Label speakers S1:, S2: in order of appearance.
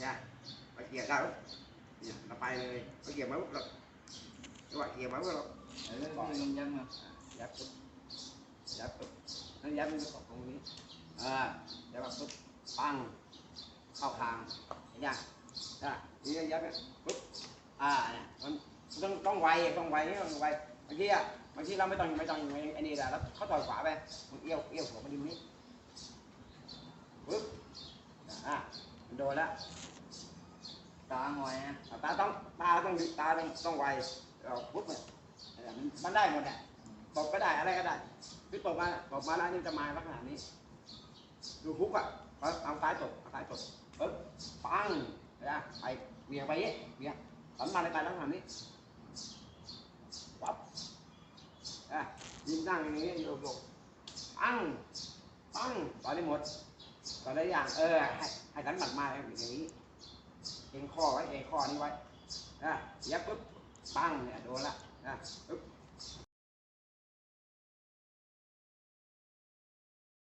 S1: เนี่ยไปเกี่ยวได้ปุ๊บเนี่ยเราไปเลยไปเกี่ยวมาปุ๊บเราจังหวะเกี่ยวมาปุ๊บเรา
S2: เออนี่ลงยันมา
S1: ยัดปุ๊บยัดปุ๊บนั่นยัดมันจะตกตรงนี้อ่ายัดมาปุ๊บปังเข้าคางเห็นยังอะนี่ยัดเนี่ยปุ๊บอ่าเนี่ยมันต้องต้องไวต้องไวต้องไวบางทีอะบางทีเราไม่ต้องไม่ต้องไอ้นี่แหละแล้วเขาต่อยขวาไปมันเอี้ยวเอี้ยวหัวมันอยู่นี่ปุ๊บอะมัน โดนแล้ว
S2: ตาหอยนะ
S1: ตาต้องตาต้องตาต้องต้องไวเราปุ๊บเนี่ยมันได้หมดแหละตบก็ได้อะไรก็ได้คือตบมาตบมาแล้วนี่จะมาลักษณะนี้ ดูคุกอะเอาเอาซ้ายตบเอาซ้ายตบปึ๊บปังนะไปเวียงไปเยเวียงสันมาในไปลักษณะนี้ปั๊บอะยิงนั่งอย่างนี้โยกโยกปังปังตอนนี้หมด ตอนนี้อย่างเออให้ให้สันหมัดมาอย่างนี้เองข้อไว้เองข้อนี้ไว้นะเย็บปุ๊บปังเนี่ยโดนละนะปุ๊บ